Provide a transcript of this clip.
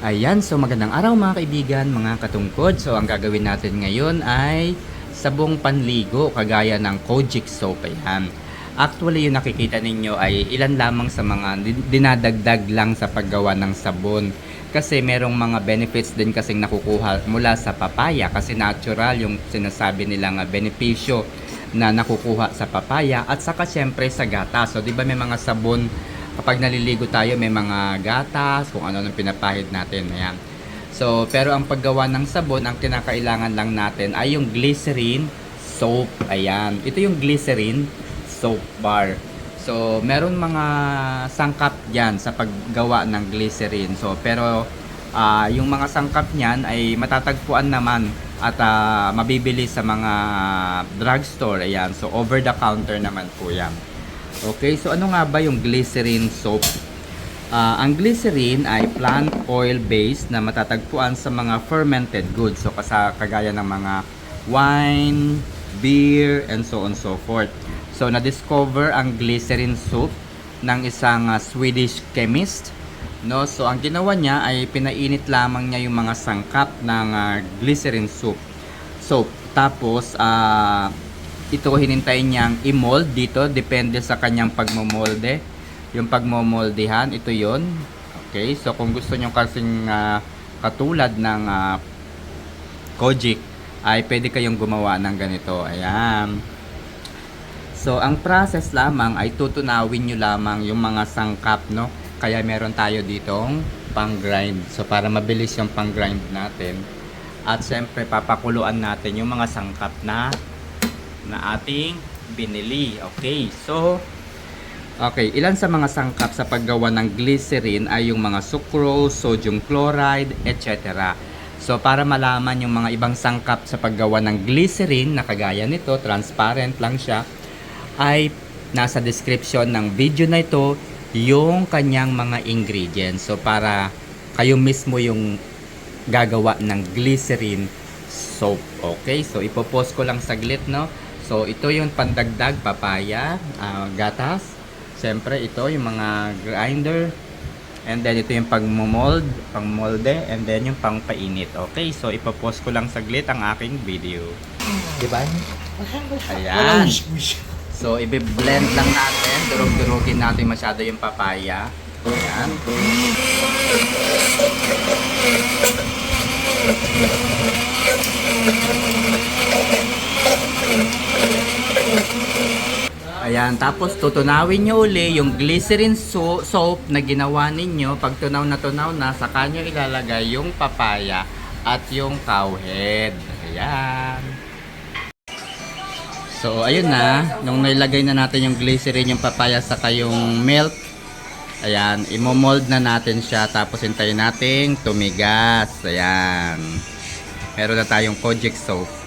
Ayan, so magandang araw mga kaibigan, mga katungkod. So ang gagawin natin ngayon ay sabong panligo kagaya ng Kojic soap. Ayan. Actually, yung nakikita ninyo ay ilan lamang sa mga din- dinadagdag lang sa paggawa ng sabon. Kasi merong mga benefits din kasing nakukuha mula sa papaya kasi natural yung sinasabi nilang benepisyo na nakukuha sa papaya at saka syempre sa gatas. So, di ba may mga sabon kapag naliligo tayo may mga gatas, kung ano nang pinapahid natin. Ayan. So, pero ang paggawa ng sabon, ang kinakailangan lang natin ay yung glycerin soap. Ayan. Ito yung glycerin soap bar. So, meron mga sangkap diyan sa paggawa ng glycerin. So, pero ah, yung mga sangkap niyan ay matatagpuan naman at ah, mabibili sa mga drugstore. Ayan. So, over the counter naman po yan. Okay, so ano nga ba yung glycerin soap? Ah, ang glycerin ay plant oil based na matatagpuan sa mga fermented goods. So kasa kagaya ng mga wine, beer, and so on so forth. So na-discover ang glycerin soap ng isang ah, Swedish chemist. No, so ang ginawa niya ay pinainit lamang niya yung mga sangkap ng ah, glycerin soap. Soap. Tapos ah ito hinintay niyang i-mold dito. Depende sa kanyang pagmomolde. Yung pagmomoldehan ito yon okay so kung gusto niyo kasing ah, katulad ng ah, Kojic ay pwede kayong gumawa ng ganito. Ayan. So ang process lamang ay tutunawin nyo lamang yung mga sangkap no? Kaya meron tayo ditong pang grind so para mabilis yung pang grind natin. At syempre papakuluan natin yung mga sangkap na na ating binili. Okay, so Okay, ilan sa mga sangkap sa paggawa ng glycerin ay yung mga sucrose, sodium chloride, etc. So para malaman yung mga ibang sangkap sa paggawa ng glycerin na kagaya nito, transparent lang siya, ay nasa description ng video na ito yung kanyang mga ingredients. So para kayo mismo yung gagawa ng glycerin soap. Okay, so ipopost ko lang saglit, no? So, ito yung pandagdag, papaya, ah, gatas. Siyempre, ito yung mga grinder. And then, ito yung pagmumold, pangmolde, and then yung pangpainit. Okay, so ipopost ko lang saglit ang aking video. Diba? Ayan. So, i-blend lang natin. Durog-durugin natin masyado yung papaya. Ayan. Ayan, tapos tutunawin nyo uli yung glycerin so- soap na ginawa ninyo. Pag tunaw na tunaw na, saka nyo ilalagay yung papaya at yung cowhead. Ayan. So, ayun na. Nung nailagay na natin yung glycerin, yung papaya, saka yung milk. Ayan, imomold na natin siya. Tapos hintayin nating tumigas. Ayan. Meron na tayong Kojic soap.